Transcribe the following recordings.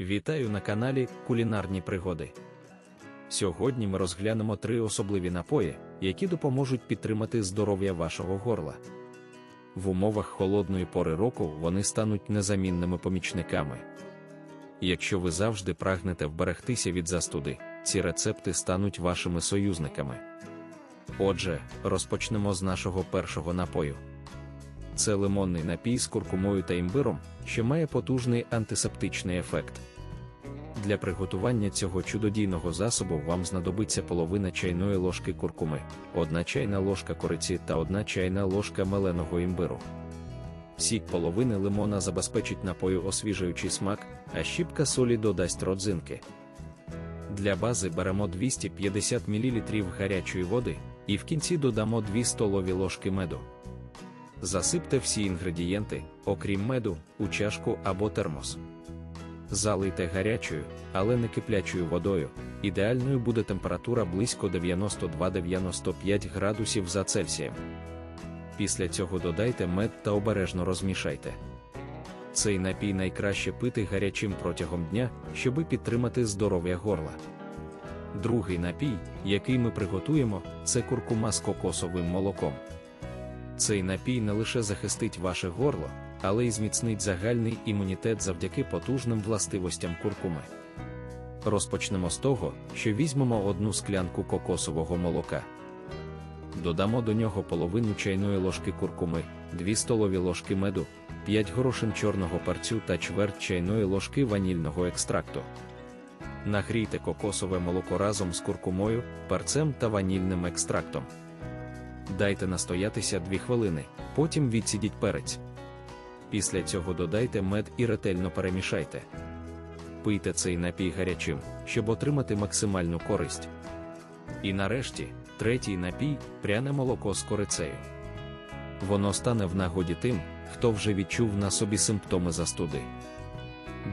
Вітаю на каналі Кулінарні пригоди. Сьогодні ми розглянемо три особливі напої, які допоможуть підтримати здоров'я вашого горла. В умовах холодної пори року вони стануть незамінними помічниками. Якщо ви завжди прагнете вберегтися від застуди, ці рецепти стануть вашими союзниками. Отже, розпочнемо з нашого першого напою. Це лимонний напій з куркумою та імбиром, що має потужний антисептичний ефект. Для приготування цього чудодійного засобу вам знадобиться половина чайної ложки куркуми, одна чайна ложка кориці та одна чайна ложка меленого імбиру. Сік половини лимона забезпечить напою освіжуючий смак, а щіпка солі додасть родзинки. Для бази беремо 250 мл гарячої води і в кінці додамо 2 столові ложки меду. Засипте всі інгредієнти, окрім меду, у чашку або термос. Залийте гарячою, але не киплячою водою. Ідеальною буде температура близько 92-95 градусів за Цельсієм. Після цього додайте мед та обережно розмішайте. Цей напій найкраще пити гарячим протягом дня, щоби підтримати здоров'я горла. Другий напій, який ми приготуємо, це куркума з кокосовим молоком. Цей напій не лише захистить ваше горло, але й зміцнить загальний імунітет завдяки потужним властивостям куркуми. Розпочнемо з того, що візьмемо одну склянку кокосового молока. Додамо до нього половину чайної ложки куркуми, 2 столові ложки меду, 5 горошин чорного перцю та чверть чайної ложки ванільного екстракту. Нагрійте кокосове молоко разом з куркумою, перцем та ванільним екстрактом. Дайте настоятися 2 хвилини, потім відсідіть перець. Після цього додайте мед і ретельно перемішайте. Пийте цей напій гарячим, щоб отримати максимальну користь. І нарешті, третій напій пряне молоко з корицею. Воно стане в нагоді тим, хто вже відчув на собі симптоми застуди.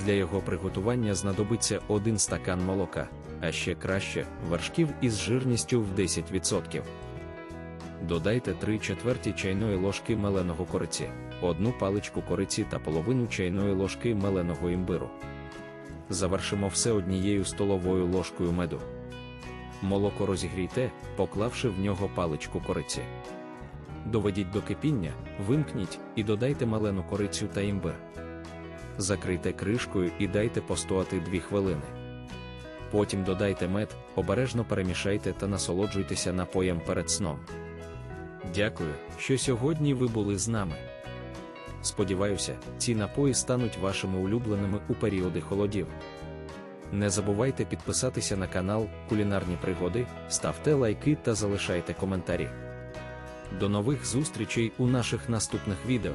Для його приготування знадобиться один стакан молока, а ще краще вершків із жирністю в 10%. Додайте 3 четверті чайної ложки меленого кориці, одну паличку кориці та половину чайної ложки меленого імбиру. Завершимо все однією столовою ложкою меду. Молоко розігрійте, поклавши в нього паличку кориці. Доведіть до кипіння, вимкніть і додайте малену корицю та імбир. Закрийте кришкою і дайте постояти 2 хвилини. Потім додайте мед, обережно перемішайте та насолоджуйтеся напоєм перед сном. Дякую, що сьогодні ви були з нами. Сподіваюся, ці напої стануть вашими улюбленими у періоди холодів. Не забувайте підписатися на канал Кулінарні Пригоди, ставте лайки та залишайте коментарі. До нових зустрічей у наших наступних відео.